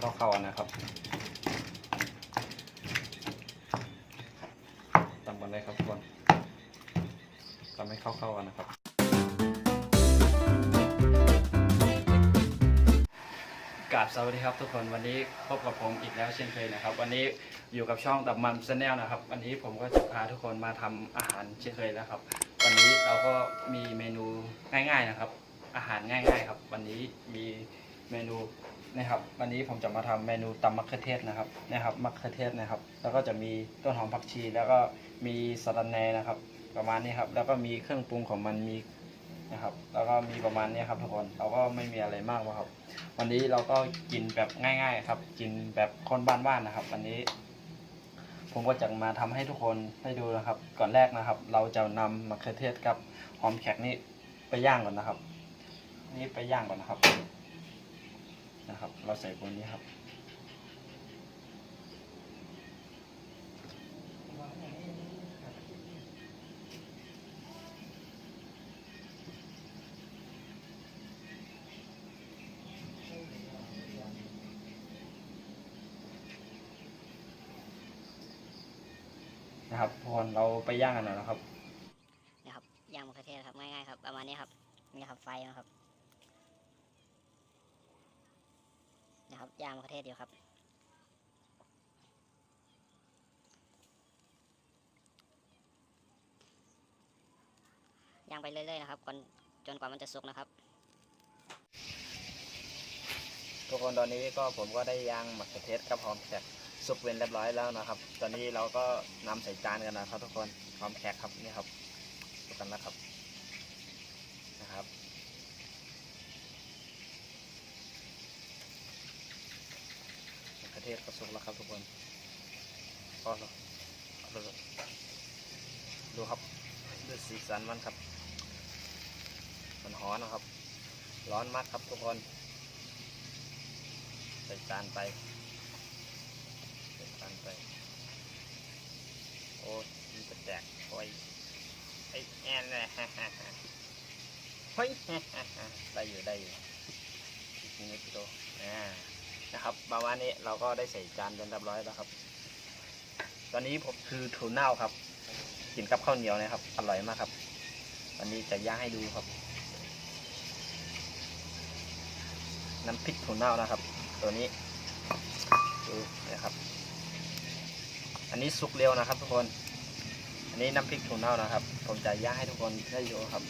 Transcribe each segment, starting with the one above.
เข้าๆนะครับตำกันเลยครับทุกคนตำให้เข้าๆกันนะครับ กราบสวัสดีครับทุกคนวันนี้พบกับผมอีกแล้วเช่นเคยนะครับ วันนี้อยู่กับช่องตับมันชาแนลนะครับ วันนี้ผมก็จะพาทุกคนมาทำอาหารเช่นเคยแล้วครับ วันนี้เราก็มีเมนูง่าย ๆนะครับ อาหารง่าย ๆ ครับ วันนี้มีเมนู นะครับวันนี้ผมจะมาทำเมนูตำมะเขือเทศนะครับนะครับมะเขือเทศนะครับ แล้วก็จะมีต้นหอมผักชี แล้วก็มีสะระแหน่นะครับ ประมาณนี้ครับ แล้วก็มีเครื่องปรุงของมันมีนะครับ แล้วก็มีประมาณนี้ครับทุกคนเราก็ไม่มีอะไรมากครับ วันนี้เราก็กินแบบง่าย ๆ ครับ กินแบบคนบ้านๆนะครับ วันนี้ ผมก็จะมาทำให้ทุกคนได้ดูนะครับ ก่อนแรกนะครับ เราจะนำมะเขือเทศกับหอมแขกนี่ไปย่างก่อนนะครับ นี่ไปย่างก่อนนะครับ นะครับ เราใส่บนนี้ครับ นะครับทุกคนเราไปย่างกันหน่อยนะครับ นะครับย่างมะเขือเทศครับง่ายๆครับประมาณนี้ครับนี่ครับไฟนะครับนะครับ ยางมะเขือเทศอยู่ครับย่างไปเรื่อยๆนะครับก่อนจนกว่ามันจะสุกนะครับ ทุกคนตอนนี้ก็ผมก็ได้ย่างมะเขือเทศกับหอมแขกสุกเป็นเรียบร้อยแล้วนะครับ ตอนนี้เราก็นำใส่จานกันนะครับ ทุกคนหอมแขกครับนี่ครับสุกกันแล้วครับนะครับมะเขือเทศก็สุกแล้วครับทุกคนก็ดูครับดูสีสันมันครับ มันหอนนะครับ ร้อนมากครับทุกคนใส่จานไปใส่จานไป โอ้ยมันจะแตกโอ้ยไอ้แอนเลยเฮ้ยได้อยู่ได้อยู่อีกนิดเดียวอ่า นะครับประมาณนี้เราก็ได้ใส่จานเป็นเรียบร้อยแล้วครับ ตอนนี้ผมคือถั่วเน่าครับกินกับข้าวเหนียวนะครับ อร่อยมากครับวันนี้จะย่างให้ดูครับ น้ำพริกถั่วเน่านะครับ ตัวนี้ดูนะครับ อันนี้สุกเร็วนะครับ ทุกคน อันนี้น้ำพริกถั่วเน่านะครับ ผมจะย่างให้ทุกคนได้ดูครับ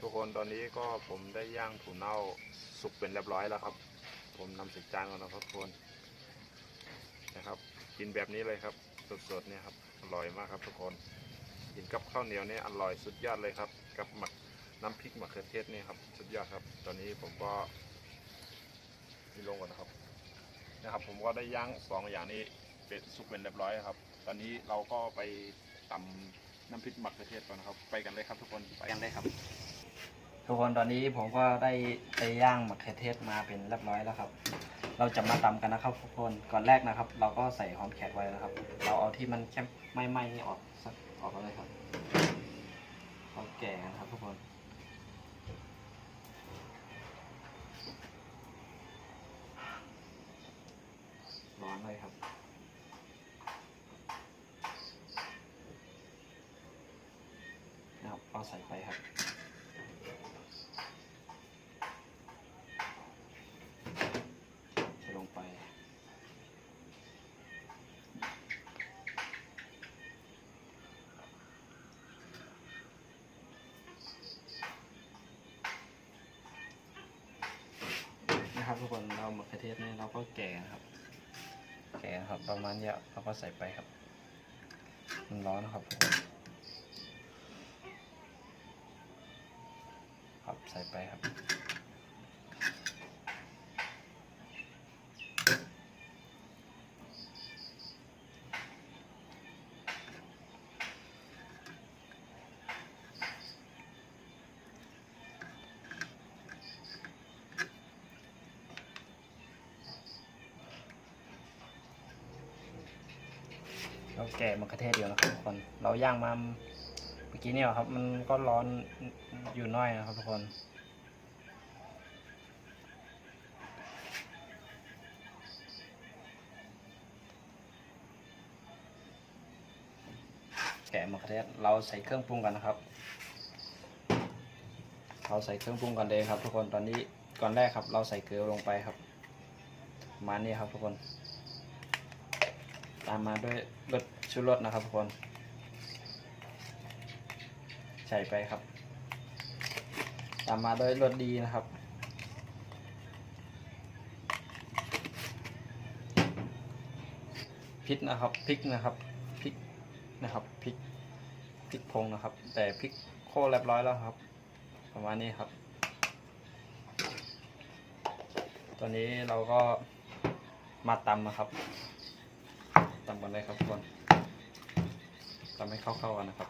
ทุก คนตอนนี้ก็ผมได้ย่างถั่วเน่าสุกเป็นเรียบร้อยแล้วครับ ผมนำใส่จานก่อนนะครับทุกคนนะครับ กินแบบนี้เลยครับ สดๆเนี่ยครับอร่อยมากครับทุกคนกินกับข้าวเหนียวเนี่ยอร่อยสุดยอดเลยครับ กับหมักน้ำพริกมะเขือเทศนี่ครับสุดยอดครับ ตอนนี้ผมก็นี่ลงก่อนนะครับนะครับ ผมก็ได้ย่างสองอย่างนี้เป็นสุกเป็นเรียบร้อยครับ ตอนนี้เราก็ไปตำน้ำพริกหมะเขือเทศก่อนนะครับ ไปกันเลยครับทุกคนไปกันได้ครับ ทุกคนตอนนี้ผมก็ได้ไปย่างมะเขือเทศมาเป็นเรียบร้อยแล้วครับ เราจะมาตำกันนะครับทุกคนก่อนแรกนะครับ เราก็ใส่หอมแขกไว้นะครับ เราเอาที่มันแค่ไม่ไหม้นี่ออกสักออกเลยครับเราแก่กันครับทุกคนร้อนเลยครับนะครับเอาใส่ไปครับใส่ลงไป นะครับ ทุกคนเรามะเขือเทศนี่เราก็แก่นะครับ แก่นะครับประมาณเนี้ยเราก็ใส่ไปครับมันร้อนนะครับทุกคนครับใส่ไปครับ เราแกะมะเขือเทศอยู่นะครับทุกคน เราย่างมาเมื่อกี้เนี่ยครับ มันก็ร้อนอยู่น้อยนะครับทุกคนแกะมะเขือเทศเราใส่เครื่องปรุงกันนะครับ เราใส่เครื่องปรุงกันเลยครับ ทุกคนตอนนี้ก่อนแรกครับ เราใส่เกลือลงไปครับ มานี้ครับทุกคน ตามมาด้วยรสชูรสนะครับทุกคน ใส่ไปครับ ตามมาด้วยรสดีนะครับ พริกนะครับ พริกนะครับ พริกนะครับ พริก พริกพงนะครับ แต่พริกโคเรียบร้อยแล้วครับ ประมาณนี้ครับ ตอนนี้เราก็มาตำนะครับ ตำกันเลยครับทุกคนตำให้เข้าๆกันนะครับ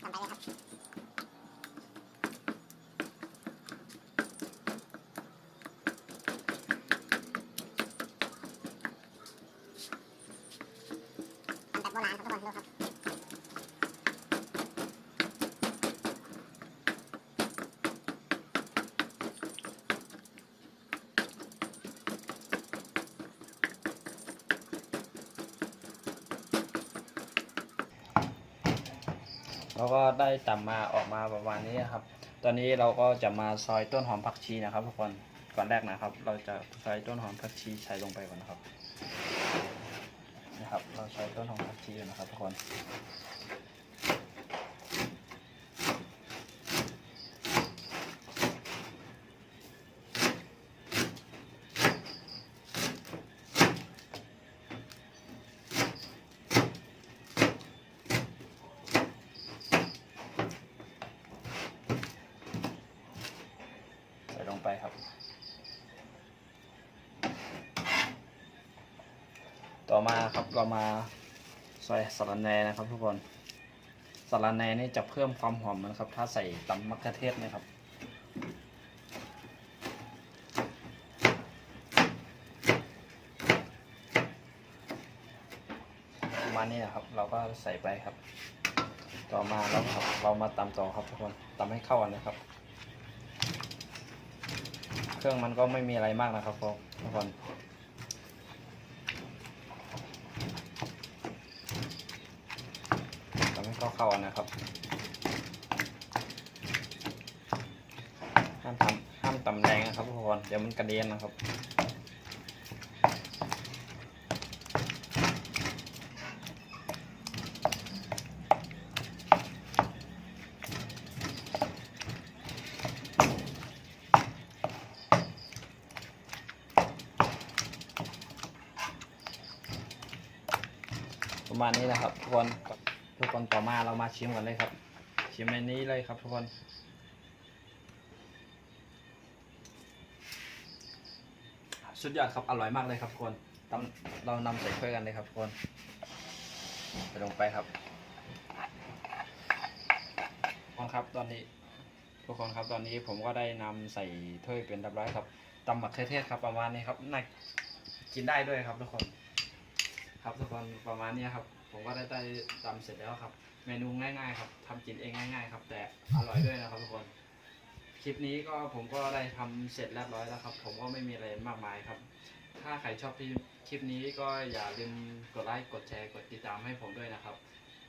ทำไปเลยครับทำแบบโบราณครับทุกคนดูครับ เราก็ได้ตำมาออกมาประมาณนี้ครับ ตอนนี้เราก็จะมาซอยต้นหอมผักชีนะครับทุกคนก่อนแรกนะครับ เราจะซอยต้นหอมผักชีใส่ลงไปก่อนนะครับนะครับ เราใช้ต้นหอมผักชีนะครับทุกคน ใส่ลงไปครับ ต่อมาครับเรามาใส่สาระแหน่นะครับทุกคนสาระแหน่นี่จะเพิ่มความหอมนะครับ ถ้าใส่ตำมะเขือเทศนะครับประมาณนี้นะครับ เราก็ใส่ไปครับ ต่อมาเราครับเรามาตำต่อครับทุกคนตำให้เข้ากันนะครับ เครื่องมันก็ไม่มีอะไรมากนะครับทุกคนทำให้ เข้านนะครับห้ามทำห้ามตำแรงนะครับทุกคนเดี๋ยวมันกระเด็นนะครับประมาณนี้นะครับทุกคน ทุกคนต่อมาเรามาชิมกันเลยครับ ชิมในนี้เลยครับทุกคนสุดยอดครับอร่อยมากเลยครับทุกคนตำเรานำใส่ถ้วยกันเลยครับทุกคนไปลงไปครับทุกคนครับตอนนี้ ทุกคนครับตอนนี้ผมก็ได้นำใส่ถ้วยเป็นเรียบร้อยครับตำหมักเทศครับประมาณนี้ครับน่ากินได้ด้วยครับทุกคน ครับทุกคนประมาณนี้ครับ ผมก็ได้ได้ตำเสร็จแล้วครับ เมนูง่ายๆครับทำกินเองง่ายๆครับ แต่อร่อยด้วยนะครับทุกคนคลิปนี้ก็ผมก็ได้ทำเสร็จเรียบร้อยแล้วครับ ผมก็ไม่มีอะไรมากมายครับ ถ้าใครชอบคลิปนี้ก็อย่าลืมกดไลค์กดแชร์กดติดตามให้ผมด้วยนะครับ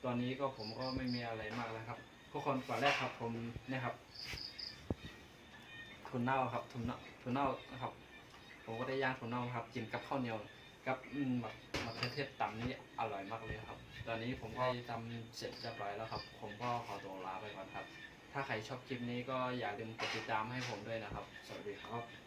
ตอนนี้ก็ผมก็ไม่มีอะไรมากแล้วครับทุกคนก่อนแรกครับผมเนี่ยครับทุนเน่าครับทุนเน่าทุนเน่านะครับ ผมก็ได้ย่างทุนเน่าครับกินกับข้าวเหนียวกับแบบ มะเขือเทศตำนี่อร่อยมากเลยครับ ตอนนี้ผมก็ทำเสร็จเรียบร้อยแล้วครับ ผมก็ขอตัวลาไปก่อนครับ ถ้าใครชอบคลิปนี้ก็อย่าลืมกดติดตามให้ผมด้วยนะครับ สวัสดีครับ